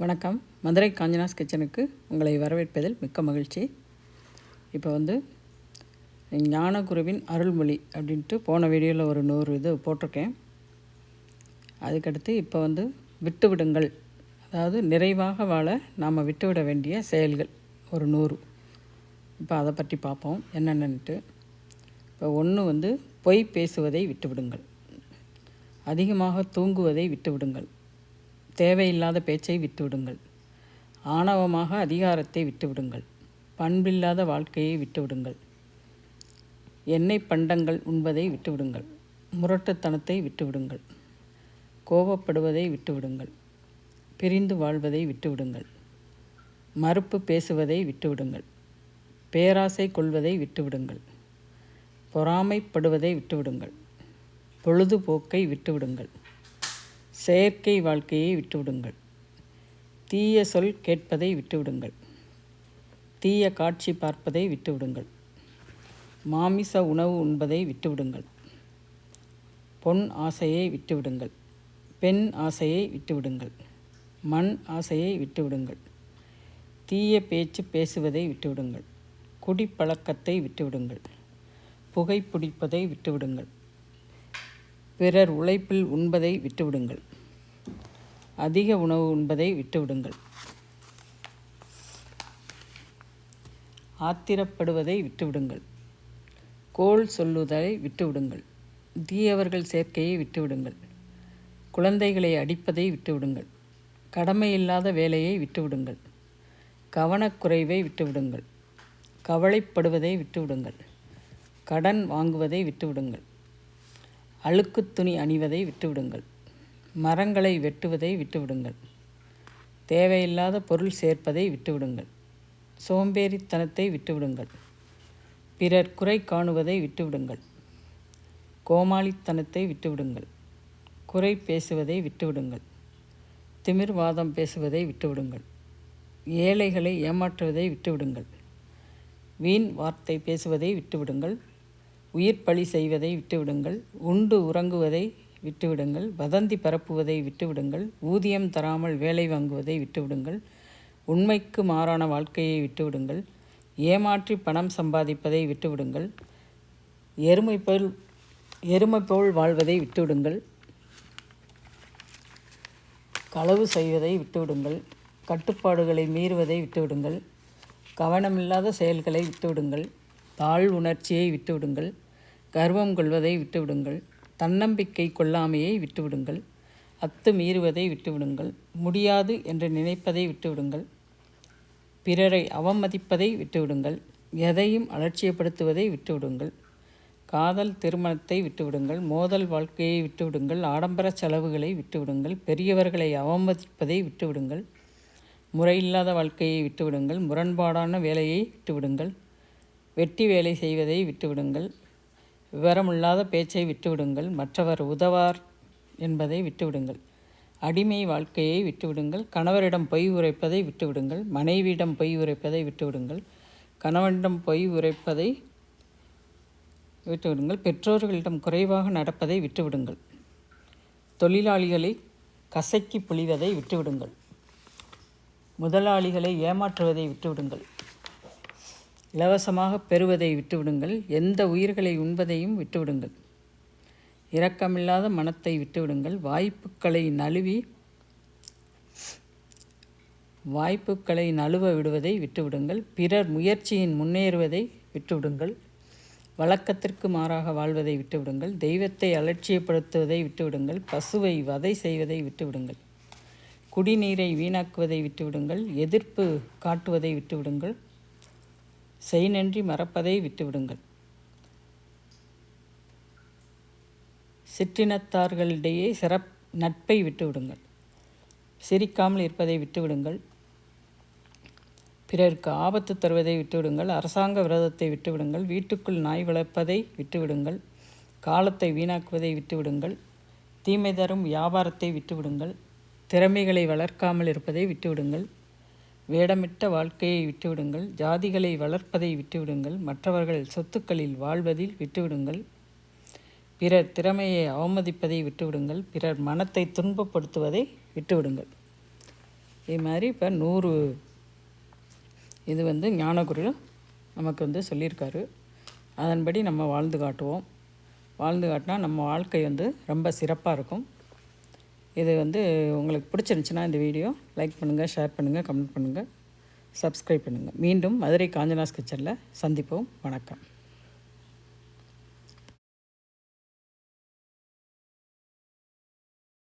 வணக்கம். மதுரை காஞ்சனாஸ் கிச்சனுக்கு உங்களை வரவேற்பதில் மிக்க மகிழ்ச்சி. இப்போ வந்து ஞானகுருவின் அருள்மொழி அப்படின்ட்டு போன வீடியோவில் ஒரு நூறு இது போட்டிருக்கேன். அதுக்கடுத்து இப்போ வந்து விட்டு விடுங்கள். அதாவது நிறைவாக வாழ நாம் விட்டுவிட வேண்டிய செயல்கள் ஒரு நூறு. இப்போ அதை பற்றி பார்ப்போம். என்னென்னன்ட்டு. இப்போ ஒன்று வந்து பொய் பேசுவதை விட்டுவிடுங்கள் அதிகமாக தூங்குவதை விட்டுவிடுங்கள் தேவையில்லாத பேச்சை விட்டுவிடுங்கள். ஆணவமாக அதிகாரத்தை விட்டுவிடுங்கள். பண்பில்லாத வாழ்க்கையை விட்டுவிடுங்கள். எண்ணெய் பண்டங்கள் உண்பதை விட்டுவிடுங்கள். முரட்டுத்தனத்தை விட்டுவிடுங்கள். கோபப்படுவதை விட்டுவிடுங்கள். பிரிந்து வாழ்வதை விட்டுவிடுங்கள். மறுப்பு பேசுவதை விட்டுவிடுங்கள். பேராசை கொள்வதை விட்டுவிடுங்கள். பொறாமைப்படுவதை விட்டுவிடுங்கள். பொழுதுபோக்கை விட்டுவிடுங்கள். செயற்கை வாழ்க்கையை விட்டுவிடுங்கள். தீய சொல் கேட்பதை விட்டுவிடுங்கள். தீய காட்சி பார்ப்பதை விட்டுவிடுங்கள். மாமிச உணவு உண்பதை விட்டுவிடுங்கள். பொன் ஆசையை விட்டுவிடுங்கள். பெண் ஆசையை விட்டுவிடுங்கள். மண் ஆசையை விட்டுவிடுங்கள். தீய பேச்சு பேசுவதை விட்டுவிடுங்கள். குடிப்பழக்கத்தை விட்டுவிடுங்கள். புகைப்பிடிப்பதை விட்டுவிடுங்கள். பிறர் உழைப்பில் உண்பதை விட்டுவிடுங்கள். அதிக உணவு உண்பதை விட்டுவிடுங்கள். ஆத்திரப்படுவதை விட்டுவிடுங்கள். கோல் சொல்லுவதை விட்டுவிடுங்கள். தீயவர்கள் சேர்க்கையை விட்டுவிடுங்கள். குழந்தைகளை அடிப்பதை விட்டுவிடுங்கள். கடமையில்லாத வேலையை விட்டுவிடுங்கள். கவனக்குறைவை விட்டுவிடுங்கள். கவலைப்படுவதை விட்டுவிடுங்கள். கடன் வாங்குவதை விட்டுவிடுங்கள். அழுக்கு துணி அணிவதை விட்டுவிடுங்கள். மரங்களை வெட்டுவதை விட்டுவிடுங்கள். தேவையில்லாத பொருள் சேர்ப்பதை விட்டுவிடுங்கள். சோம்பேறித்தனத்தை விட்டுவிடுங்கள். பிறர் குறை காணுவதை விட்டுவிடுங்கள். கோமாளித்தனத்தை விட்டுவிடுங்கள். குறை பேசுவதை விட்டுவிடுங்கள். திமிர்வாதம் பேசுவதை விட்டுவிடுங்கள். ஏழைகளை ஏமாற்றுவதை விட்டுவிடுங்கள். வீண் வார்த்தை பேசுவதை விட்டுவிடுங்கள். உயிர் பழி செய்வதை விட்டுவிடுங்கள் உண்டு உறங்குவதை விட்டுவிடுங்கள் வதந்தி பரப்புவதை விட்டுவிடுங்கள் ஊதியம் தராமல் வேலை வாங்குவதை விட்டுவிடுங்கள் உண்மைக்கு மாறான வாழ்க்கையை விட்டுவிடுங்கள் ஏமாற்றி பணம் சம்பாதிப்பதை விட்டுவிடுங்கள் எருமை போல் எருமை போல் வாழ்வதை விட்டுவிடுங்கள் களவு செய்வதை விட்டுவிடுங்கள் கட்டுப்பாடுகளை மீறுவதை விட்டுவிடுங்கள் கவனமில்லாத செயல்களை விட்டுவிடுங்கள் தாழ் உணர்ச்சியை விட்டுவிடுங்கள் கர்வம் கொள்வதை விட்டுவிடுங்கள். தன்னம்பிக்கை கொள்ளாமையை விட்டுவிடுங்கள். அத்து மீறுவதை விட்டுவிடுங்கள். முடியாது என்று நினைப்பதை விட்டுவிடுங்கள். பிறரை அவமதிப்பதை விட்டுவிடுங்கள். எதையும் அலட்சியப்படுத்துவதை விட்டுவிடுங்கள். காதல் திருமணத்தை விட்டுவிடுங்கள். மோதல் வாழ்க்கையை விட்டுவிடுங்கள். ஆடம்பர செலவுகளை விட்டுவிடுங்கள். பெரியவர்களை அவமதிப்பதை விட்டுவிடுங்கள். முறையில்லாத வாழ்க்கையை விட்டுவிடுங்கள். முரண்பாடான வேலையை விட்டுவிடுங்கள். வெட்டி வேலை செய்வதை விட்டுவிடுங்கள். விவரமில்லாத பேச்சை விட்டுவிடுங்கள். மற்றவர் உதவார் என்பதை விட்டுவிடுங்கள். அடிமை வாழ்க்கையை விட்டுவிடுங்கள். கணவரிடம் பொய் உரைப்பதை விட்டுவிடுங்கள். மனைவியிடம் பொய் உரைப்பதை விட்டுவிடுங்கள். கணவனிடம் பொய் உரைப்பதை விட்டுவிடுங்கள். பெற்றோர்களிடம் குறைவாக நடப்பதை விட்டுவிடுங்கள். தொழிலாளிகளை கசக்கி புழிவதை விட்டுவிடுங்கள். முதலாளிகளை ஏமாற்றுவதை விட்டுவிடுங்கள். இலவசமாக பெறுவதை விட்டுவிடுங்கள். எந்த உயிர்களை உண்பதையும் விட்டுவிடுங்கள். இரக்கமில்லாத மனத்தை விட்டுவிடுங்கள். வாய்ப்புகளை நழுவி வாய்ப்புகளை நழுவ விடுவதை விட்டுவிடுங்கள். பிறர் முயற்சியின் முன்னேறுவதை விட்டுவிடுங்கள். வழக்கத்திற்கு மாறாக வாழ்வதை விட்டுவிடுங்கள். தெய்வத்தை அலட்சியப்படுத்துவதை விட்டுவிடுங்கள். பசுவை வதை செய்வதை விட்டுவிடுங்கள். குடிநீரை வீணாக்குவதை விட்டுவிடுங்கள். எதிர்ப்பு காட்டுவதை விட்டுவிடுங்கள். செய்நன்றி மறப்பதை விட்டுவிடுங்கள். சிற்றினத்தார்களிடையே சிறப் நட்பை விட்டுவிடுங்கள். சிரிக்காமல் இருப்பதை விட்டுவிடுங்கள். பிறருக்கு ஆபத்து தருவதை விட்டுவிடுங்கள். அரசாங்க விரோதத்தை விட்டுவிடுங்கள். வீட்டுக்குள் நாய் வளர்ப்பதை விட்டுவிடுங்கள். காலத்தை வீணாக்குவதை விட்டுவிடுங்கள். தீமை தரும் வியாபாரத்தை விட்டுவிடுங்கள். திறமைகளை வளர்க்காமல் இருப்பதை விட்டுவிடுங்கள். வேடமிட்ட வாழ்க்கையை விட்டுவிடுங்கள் ஜாதிகளை வளர்ப்பதை விட்டுவிடுங்கள் மற்றவர்கள் சொத்துக்களில் வாழ்வதில் விட்டுவிடுங்கள். பிறர் திறமையை அவமதிப்பதை விட்டுவிடுங்கள் பிறர் மனத்தை துன்பப்படுத்துவதை விட்டுவிடுங்கள். இது மாதிரி இப்போ நூறு இது வந்து ஞானகுரு நமக்கு வந்து சொல்லியிருக்காரு. அதன்படி நம்ம வாழ்ந்து காட்டுவோம். வாழ்ந்து காட்டினா நம்ம வாழ்க்கை வந்து ரொம்ப சிறப்பாக இருக்கும். இது வந்து உங்களுக்கு பிடிச்சிருந்துச்சுன்னா இந்த வீடியோ லைக் பண்ணுங்கள் ஷேர் பண்ணுங்கள் கமெண்ட் பண்ணுங்கள் சப்ஸ்கிரைப் பண்ணுங்கள் மீண்டும் மதுரை காஞ்சனாஸ் கிச்சனில் சந்திப்போம். வணக்கம்.